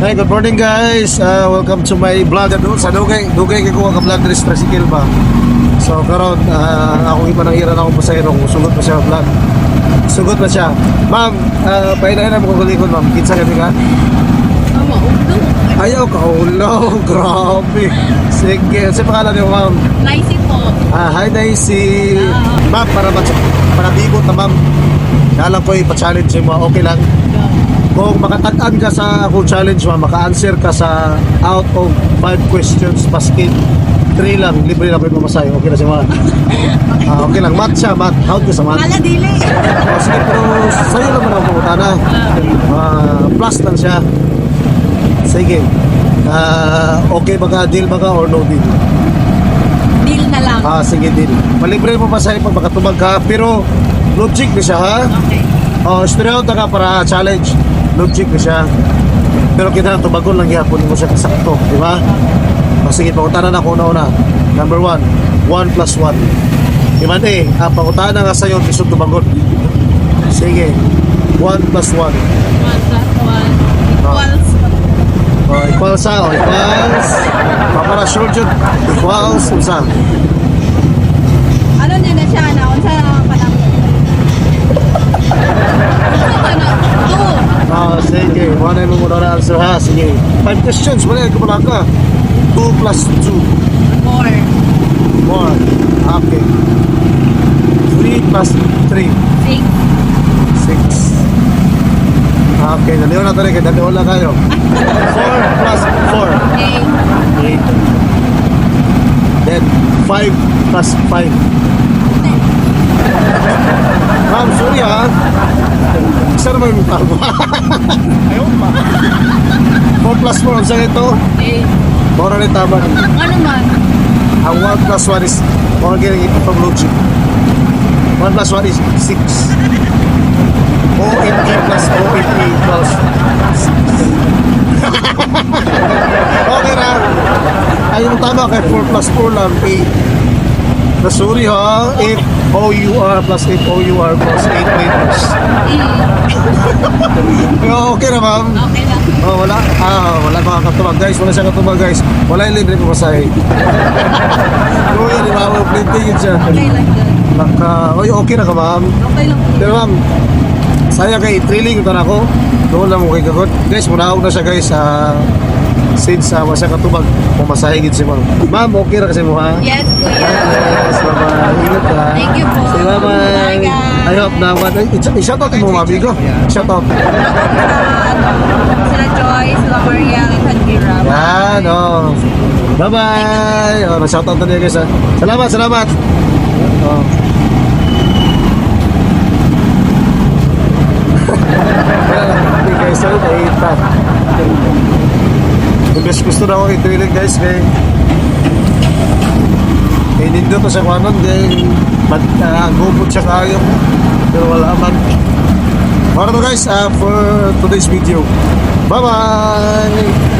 Hey, good morning guys. Uh, welcome to my vlog ano sa Dugay. Dugay kay ko ka vlog diri sa tricycle ba. So karon uh, ako iba nang ira na ako pasahero kung sugot pa siya vlog. Sugot pa siya. Ma'am, uh, painahin na mo ko likod ma'am. Kitsa kami ka? Ulo. Ayaw ka ulo. Grabe. Sige. Sa pangalan niyo ma'am? Nice po. Ah, hi Daisy. Ah. Ma'am, para ba para bibot na ma'am. Alam ko ipa-challenge mo. Okay lang. Kung makatag-an ka sa ako challenge mo, maka-answer ka sa out of 5 questions basket 3 lang, libre na po yung pamasahe. Okay na si Mat. Ah, okay lang. Mat siya, Mat. Out ka sa Mat. Kala dili. Ah, sige, pero sa'yo naman ang pumutana. Ah, plus lang siya. Sige. Ah, okay ba ka? Deal ba ka or no deal? Deal na lang. Ah, sige, deal. Malibre mo pamasahe pag makatubag ka. Pero, logic na siya, ha? Okay. Oh, studio ka para challenge. Logic na siya. Pero kita tubagon lang yapon mo siya kasakto, di ba? O sige, pakutanan ako una-una. Number one, 1 plus 1. Di ba eh, ah, pakutanan nga sa'yo, isog tubagon. Sige, 1 plus 1. One plus one equals. O, equals sa, o, equals. Papara sure jud. Equals, unsa? Sige, wala mo muna na answer ha. Sige, 5 questions, wala ka pala ka. 2 plus 2. Four. 1. Okay. 3 plus 3. Six. 6. Okay, naliw na tayo. Kaya wala kayo. 4 plus 4. Eight. 8. Then, 5 plus 5. Ma'am, sorry ha. Isa naman yung tama. Ayaw pa. 4 plus 4, ang sa ito. Eight. Mora rin tama. Ano man? Ang 1 plus 1 is, mora rin ito pang logic. 1 plus 1 is 6. O in A plus O in A equals 6. okay na. Ay, yung tama kay 4 plus 4 lang, 8. Na sorry ha, 8 OUR plus 8 OUR plus 8 meters. Okay na ma'am. Okay lang. Oh, wala. Ah, wala mga katubag guys. Wala siya katubag guys. Wala yung libre ko masahe. Pero yun, di ba? Wala printing yun siya. Okay lang dyan. Naka, oy, okay na ka ma'am. Okay lang. Pero ma'am, saya kay thrilling ito na ako. Doon lang mo kay kagot. Guys, munahog na siya guys. Ah, since uh, masya katubag, pumasahigit si ma'am. Ma'am, okay na kasi mo ha? Yes, kuya. Yes, bye-bye. Ingat ka. Thank you po. Say bye-bye. Bye, guys. I hope na, i-shout out mo mami ko. Shout out. Sila Joy, sila Maria, at Hangira. Yan, oh. Bye-bye. Oh, na-shoutout na niya guys. ha. Salamat, salamat. Oh. Hindi guys, sorry, nahihita. Ibig gusto na ako i-trailing guys kay kay nindo to sa kwanon kay mat uh, gubot siya kayo. Pero wala man. Para to guys uh, for today's video. Bye bye